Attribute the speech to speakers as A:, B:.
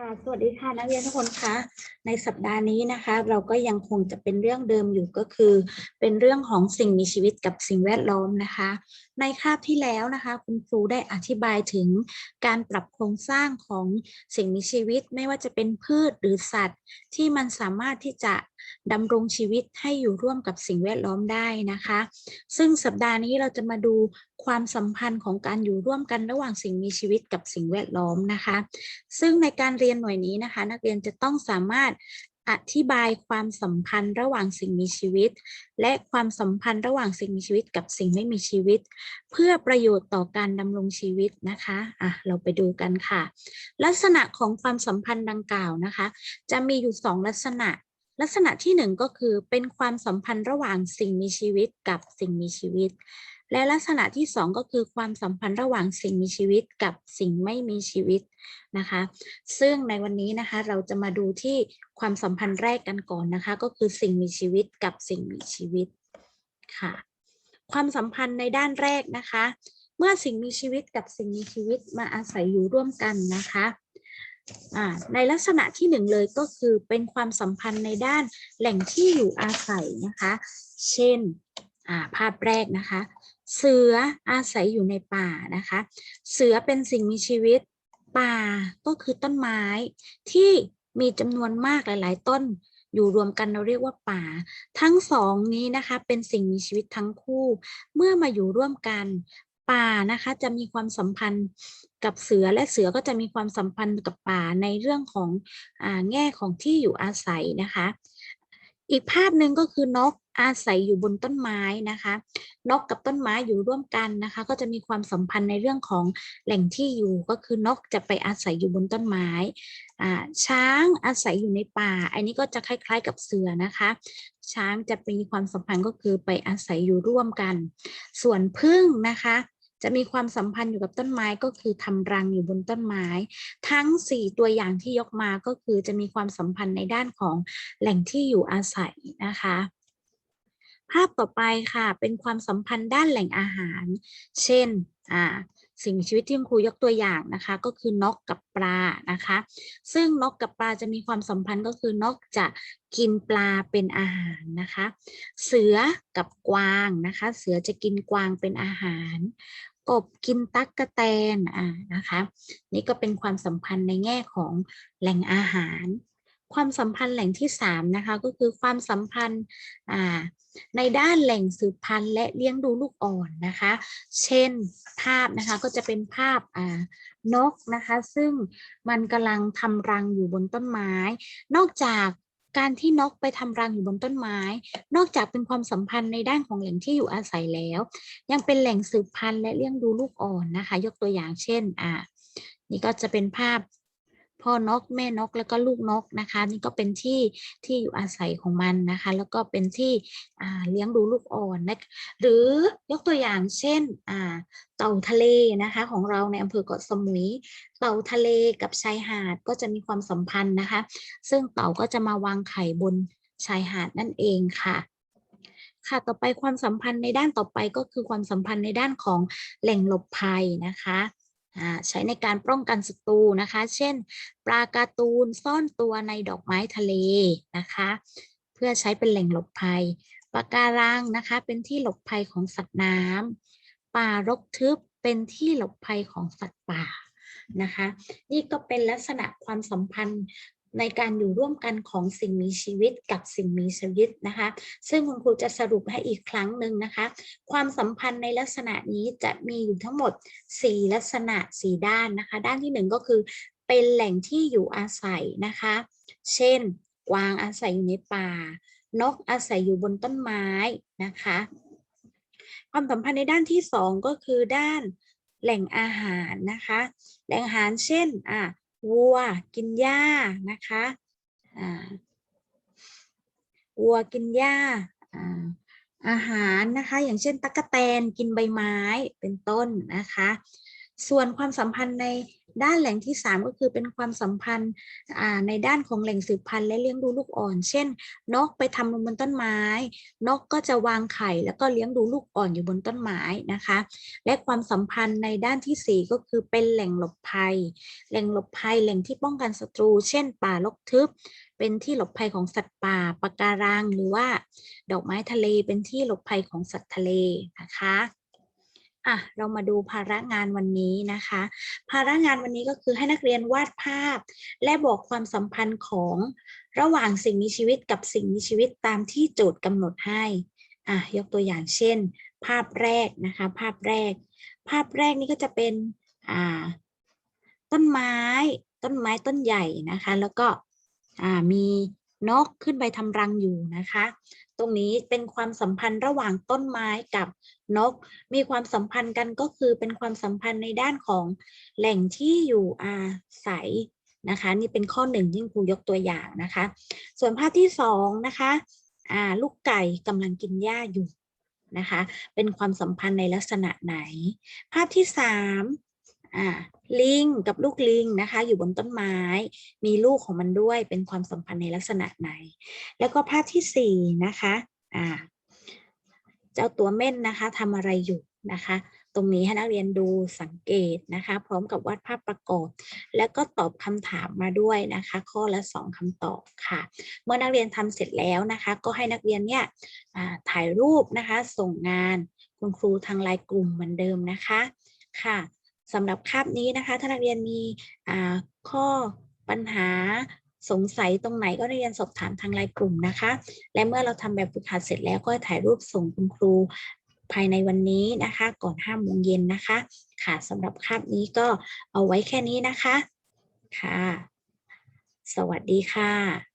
A: ค่ะ สวัสดีค่ะนักเรียนทุกคนคะ ในสัปดาห์นี้นะคะ เราก็ยังคงจะเป็นเรื่องเดิมอยู่ก็คือ เป็นเรื่องของสิ่งมีชีวิตกับสิ่งแวดล้อมนะคะ ในคาบที่แล้วนะคะ คุณครูได้อธิบายถึงการปรับโครงสร้างของสิ่งมีชีวิต ไม่ว่าจะเป็นพืชหรือสัตว์ ที่มันสามารถที่จะ ดำรงชีวิตให้อยู่ร่วมกับสิ่งแวดล้อมได้นะคะ ซึ่งสัปดาห์นี้เราจะมาดูความสัมพันธ์ของการอยู่ร่วมกันระหว่างสิ่งมีชีวิตกับสิ่งแวดล้อมนะคะ ซึ่งในการเรียนหน่วยนี้นะคะ นักเรียนจะต้องสามารถอธิบายความสัมพันธ์ระหว่างสิ่งมีชีวิต และความสัมพันธ์ระหว่างสิ่งมีชีวิตกับสิ่งไม่มีชีวิต เพื่อประโยชน์ต่อการดำรงชีวิตนะคะอะเราไปดูกันค่ะ ลักษณะของความสัมพันธ์ดังกล่าวนะคะ จะมีอยู่สองลักษณะ ลักษณะที่หนึ่งก็คือเป็นความสัมพันธ์ระหว่างสิ่งมีชีวิตกับสิ่งมีชีวิต และลักษณะที่สองก็คือความสัมพันธ์ระหว่างสิ่งมีชีวิตกับสิ่งไม่มีชีวิตนะคะ ซึ่งในวันนี้นะคะเราจะมาดูที่ความสัมพันธ์แรกกันก่อนนะคะ ก็คือสิ่งมีชีวิตกับสิ่งมีชีวิตค่ะ ความสัมพันธ์ในด้านแรกนะคะ เมื่อสิ่งมีชีวิตกับสิ่งมีชีวิตมาอาศัยอยู่ร่วมกันนะคะ ในลักษณะที่หนึ่งเลยก็คือเป็นความสัมพันธ์ในด้านแหล่งที่อยู่อาศัยนะคะ เช่นาภาพแรกนะคะ เสืออาศัยอยู่ในป่านะคะ เสือเป็นสิ่งมีชีวิต ป่าก็คือต้นไม้ที่มีจำนวนมากหลาย ๆ ต้นอยู่รวมกันเราเรียกว่าป่า ทั้งสองนี้นะคะเป็นสิ่งมีชีวิตทั้งคู่ เมื่อมาอยู่ร่วมกัน ป่านะคะจะมีความสัมพันธ์กับเสือและเสือก็จะมีความสัมพันธ์กับป่าในเรื่องของอแง่ของที่อยู่อาศัยนะคะ อีกภาพหนึ่งก็คือนกอาศัยอยู่บนต้นไม้นะคะ นกกับต้นไม้อยู่ร่วมกันนะคะ ก็จะมีความสัมพันธ์ในเรื่องของแหล่งที่อยู่ก็คือนกจะไปอาศัยอยู่บนต้นไม้อ่าช้างอาศัยอยู่ในป่า อันนี้ก็จะคล้าย ๆ กับเสือนะคะ ช้างจะมีความสัมพันธ์ก็คือไปอาศัยอยู่ร่วมกัน ส่วนพึ่งนะคะ จะมีความสัมพันธ์อยู่กับต้นไม้ก็คือทำรังอยู่บนต้นไม้ ทั้ง 4 ตัวอย่างที่ยกมาก็คือจะมีความสัมพันธ์ในด้านของแหล่งที่อยู่อาศัยนะคะ ภาพต่อไปค่ะเป็นความสัมพันธ์ด้านแหล่งอาหาร เช่นอ่าสิ่งมีชีวิตที่คุณครูยกตัวอย่างนะคะก็คือนกกับปลานะคะ ซึ่งนกกับปลาจะมีความสัมพันธ์ก็คือนกจะกินปลาเป็นอาหารนะคะ เสือกับกวางนะคะ เสือจะกินกวางเป็นอาหาร กบกินตั๊กกะแตนอ่านะคะนี่ก็เป็นความสัมพันธ์ในแง่ของแหล่งอาหาร ความสัมพันธ์แหล่งที่สามนะคะก็คือความสัมพันธ์อ่าในด้านแหล่งสืบพันธุ์และเลี้ยงดูลูกอ่อนนะคะ เช่นภาพนะคะก็จะเป็นภาพอ่านกนะคะ ซึ่งมันกำลังทำรังอยู่บนต้นไม้ นอกจาก การที่นกไปทำรังอยู่บนต้นไม้ นอกจากเป็นความสัมพันธ์ในด้านของแหล่งที่อยู่อาศัยแล้ว ยังเป็นแหล่งสืบพันธุ์และเลี้ยงดูลูกอ่อนนะคะ ยกตัวอย่างเช่นอ่านี่ก็จะเป็นภาพ พ่อนกแม่นกแล้วก็ลูกนกนะคะ นี่ก็เป็นที่ที่อยู่อาศัยของมันนะคะ แล้วก็เป็นที่เลี้ยงดูลูกอ่อนนะหรือยกตัวอย่างเช่นเต่าทะเลนะคะ ของเราในอำเภอเกาะสมุย เต่าทะเลกับชายหาดก็จะมีความสัมพันธ์นะคะ ซึ่งเต่าก็จะมาวางไข่บนชายหาดนั่นเองค่ะค่ะ ต่อไปความสัมพันธ์ในด้านต่อไปก็คือความสัมพันธ์ในด้านของแหล่งหลบภัยนะคะ ใช้ในการป้องกันศัตรูนะคะ เช่น ปลาการ์ตูนซ่อนตัวในดอกไม้ทะเลนะคะ เพื่อใช้เป็นแหล่งหลบภัยปะการังนะคะ เป็นที่หลบภัยของสัตว์น้ำป่ารกทึบเป็นที่หลบภัยของสัตว์ป่านะคะ นี่ก็เป็นลักษณะความสัมพันธ์ ในการอยู่ร่วมกันของสิ่งมีชีวิตกับสิ่งมีชีวิตนะคะ ซึ่งคุณครูจะสรุปให้อีกครั้งหนึ่งนะคะ ความสัมพันธ์ในลักษณะนี้จะมีอยู่ทั้งหมด 4 ลักษณะ 4 ด้านนะคะ ด้านที่ 1 ก็คือเป็นแหล่งที่อยู่อาศัยนะคะ เช่น กวางอาศัยอยู่ในป่า นกอาศัยอยู่บนต้นไม้นะคะ ความสัมพันธ์ในด้านที่ 2 ก็คือด้านแหล่งอาหารนะคะ แหล่งอาหารเช่นอะ วัวกินหญ้านะคะวัวกินหญ้าอาอาหารนะคะ อย่างเช่นตั๊กแตนกินใบไม้เป็นต้นนะคะ ส่วนความสัมพันธ์ในด้านแหล่งที่สามก็คือเป็นความสัมพันธ์ในด้านของแหล่งสืบพันธุ์และเลี้ยงดูลูกอ่อน เช่น นกไปทำรังบนต้นไม้ นกก็จะวางไข่ แล้วก็เลี้ยงดูลูกอ่อนอยู่บนต้นไม้นะคะ และความสัมพันธ์ในด้านที่สี่ก็คือเป็นแหล่งหลบภัย แหล่งหลบภัยแหล่งที่ป้องกันศัตรู เช่น ป่ารกทึบ เป็นที่หลบภัยของสัตว์ป่าปะการังหรือว่า ดอกไม้ทะเลเป็นที่หลบภัยของสัตว์ทะเลนะคะ อะเรามาดูภาระงานวันนี้นะคะ ภาระงานวันนี้ก็คือให้นักเรียนวาดภาพ และบอกความสัมพันธ์ของระหว่างสิ่งมีชีวิตกับสิ่งมีชีวิตตามที่โจทย์กำหนดให้อะยกตัวอย่างเช่น ภาพแรกนะคะ ภาพแรก ภาพแรกนี่ก็จะเป็นอ่าต้นไม้ ต้นไม้ต้นใหญ่นะคะ แล้วก็อ่ามี นกขึ้นไปทำรังอยู่นะคะ ตรงนี้เป็นความสัมพันธ์ระหว่างต้นไม้กับนก มีความสัมพันธ์กันก็คือเป็นความสัมพันธ์ในด้านของแหล่งที่อยู่อาศัยนะคะนี่เป็นข้อหนึ่งที่ครูยกตัวอย่างนะคะ ส่วนภาพที่สองนะคะอ่าลูกไก่กำลังกินหญ้าอยู่นะคะ เป็นความสัมพันธ์ในลักษณะไหน ภาพที่สาม อ่าลิงกับลูกลิงนะคะ อยู่บนต้นไม้ มีลูกของมันด้วยเป็นความสัมพันธ์ในลักษณะไหน แล้วก็ภาพที่สี่นะคะอ่าเจ้าตัวเม่นนะคะทำอะไรอยู่นะคะ ตรงนี้ให้นักเรียนดูสังเกตนะคะ พร้อมกับวาดภาพประกอบ แล้วก็ตอบคำถามมาด้วยนะคะ ข้อละสองคำตอบค่ะ เมื่อนักเรียนทำเสร็จแล้วนะคะ ก็ให้นักเรียนเนี่ยถ่ายรูปนะคะ ส่งงานคุณครูทางไลน์กลุ่มเหมือนเดิมนะคะค่ะ สำหรับคาบนี้นะคะ ถ้านักเรียนมีข้อปัญหาสงสัยตรงไหนก็เรียนสอบถามทางไลน์กลุ่มนะคะ และเมื่อเราทำแบบฝึกหัดเสร็จแล้วก็ถ่ายรูปส่งคุณครูภายในวันนี้นะคะ ก่อน5โมงเย็นนะคะ ค่ะสำหรับคาบนี้ก็เอาไว้แค่นี้นะคะ ค่ะ สวัสดีค่ะ